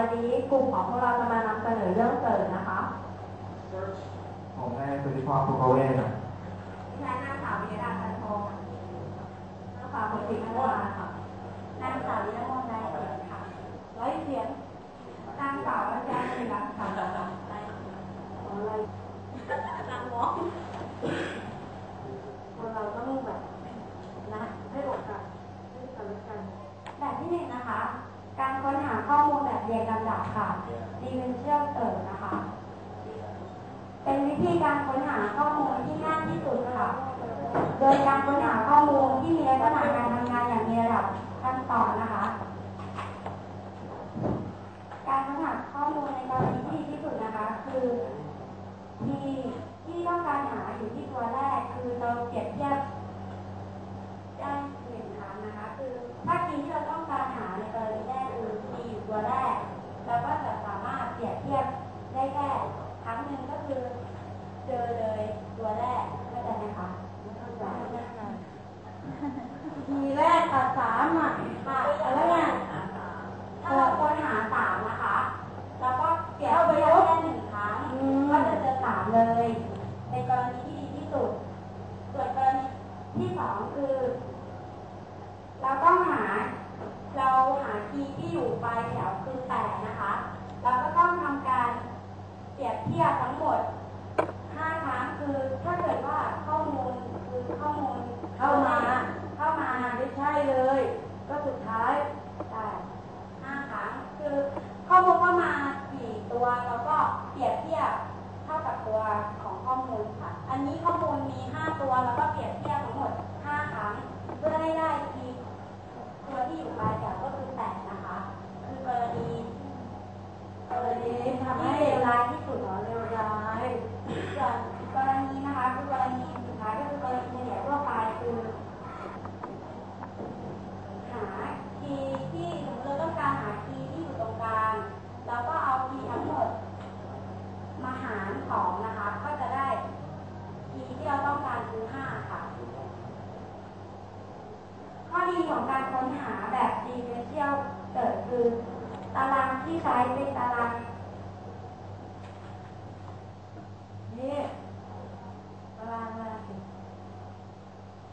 วันนี้กลุ่มของพวกเราจะมานำเสนอเรื่องเกิดนะคะผมให้สุธิพรภูเขาเวนะดิฉันนางสาววิยดาจันทองนางสาวผลศิษย์พัฒนาค่ะนางสาววิยมนได้เสียงค่ะร้อยเสียงนางสาวรัญญาศิรักษ์ค่ะได้อะไรนางหมอคนเราต้องแบบนะให้โอกาสให้กันและกัน แบบที่หนึ่งนะคะ การค้นหาข้อมูลแบบเรียงลำดับค่ะดีเป็นเชื่อมเติมนะคะ เป็นวิธี การค้นหาข้อมูลที่ง่ายที่สุดค่ะ โดยการค้นหาข้อมูลที่มีลักษณะการทำงานอย่างมีระดับขั้นตอนนะคะ การค้นหาข้อมูลในกรณีที่ดีที่สุดนะคะ คือที่ที่ต้องการหาอยู่ที่ตัวแรก คือเราเปรียบเทียบได้หนึ่งครั้งนะคะ คือถ้าคีย์ที่เราต้องการหาในกรณีแรกคือคีย์อยู่ตัวแรกเราก็จะสามารถเปรียบเทียบได้แค่ครั้งหนึ่งก็คือ เจอเลยตัวแรกเข้าใจไหมคะทีแรกกับสามอะค่ะแล้วไงถ้าเราค้นหาสามนะคะเราก็เปรียบเทียบแค่หนึ่งครั้งก็จะเจอสามเลย ในกรณีที่ดีที่สุด ส่วนกรณีที่สองคือ เราต้องหา เราหาคีย์ที่อยู่ปลายแถวคือแปดนะคะ เราก็ต้องทำการเปรียบเทียบทั้งหมด ห้าครั้งคือถ้าเกิดว่าข้อมูลคือข้อมูลเข้ามา เข้ามาไม่ใช่เลย ก็ สุดท้ายได้ห้าครั้งคือข้อมูลเข้ามากี่ตัวแล้วก็เปรียบเทียบเท่ากับตัวของข้อมูลค่ะ อันนี้ข้อมูลมีห้าตัวแล้วก็เปรียบเทียบทั้งหมดห้าครั้ง เพื่อให้ได้คีย์ตัวที่อยู่ปลายแถวก็คือแปดนะคะ คือกรณี กรณีทำให้เลวร้ายที่สุดเหรอเลวร้ายส่วนกรณีนะคะคือกรณีสุดท้ายก็คือกรณีเฉลี่ยทั่วไปคือ หาคีย์ที่สมมติเราต้องการหาคีย์ที่อยู่ตรงกลางเราก็เอาคีย์ทั้งหมด มาหารสองนะคะ ก็จะได้คีย์ที่เราต้องการคือห้าค่ะ ของการค้นหาแบบ differential เกิดคือ ตารางที่ใช้เป็นตาราง นี่ตารางอะไร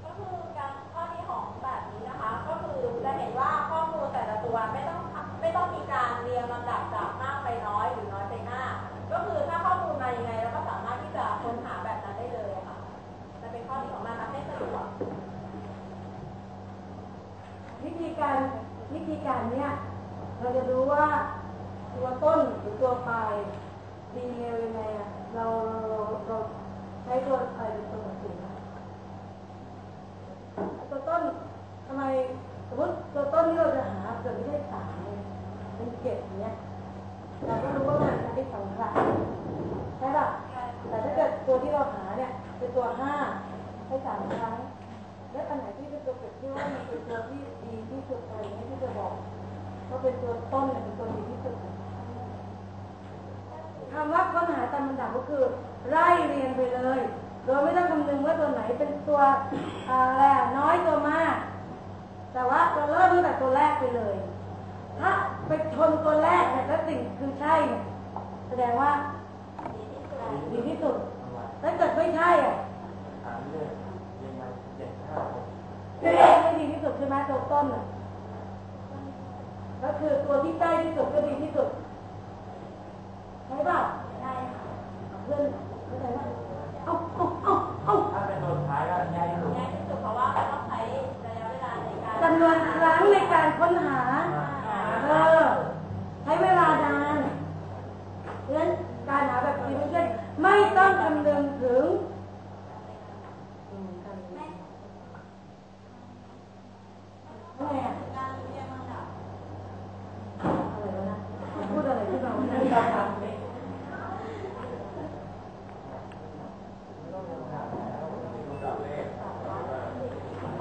ก็คือการข้อที่ของแบบนี้นะคะ ก็คือจะเห็นว่าข้อมูลแต่ละตัวไม่ต้องไม่ต้องมีการเรียงลำดับจากมากไปน้อยหรือน้อยไปมาก ก็คือถ้าข้อมูลมายังไงเราก็สามารถที่จะค้นหาแบบนั้นได้เลยค่ะจะเป็นข้อดีของมันทำให้สะดวก วิธี การวิธีการเนี้ยเราจะรู้ว่าตัวต้นหรือตัวปลายดีเลวยังไงอะเราเราเราใช้ตัวอะไรเป็นตัวตัดสินตัวต้นทำไมสมมติตัวต้นที่เราจะหาเกิดไม่ได้สามเป็นเจ็ดเนี้ยเราก็รู้ว่ามันจะได้สองครั้งใช่ป่ะแต่ถ้าเกิดตัวที่เราหาเนี่ยเป็นตัวห้าให้สามครั้ง ตัวเปรียบเทียบว่ามันเป็นตัวที่ดีที่สุดอะไรอย่างเงี้ยที่จะบอกว่าเป็นตัวต้นเป็นตัวดีที่สุดคำว่าค้นหาตามลำดับก็คือ ไล่เรียงไปเลย โดยไม่ต้องคำนึงว่าตัวไหนเป็นตัวอะไรน้อยตัวมาก แต่ว่าเราเริ่มตั้งแต่ตัวแรกไปเลย ถ้าไปชนตัวแรกเนี่ยแล้วสิ่งคือใช่เนี่ยแสดงว่าดีที่สุดถ้าเกิดไม่ใช่อะ ถามเรื่องยังไงเจ็ดห้าหก ตัวแรกไม่ดีที่สุดใช่ไหมตัวต้นอะ ก็คือตัวที่ใกล้ที่สุดก็ดีที่สุดใช่ป่ะได้ค่ะเพื่อนเข้าใจไหมเอา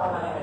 Amen.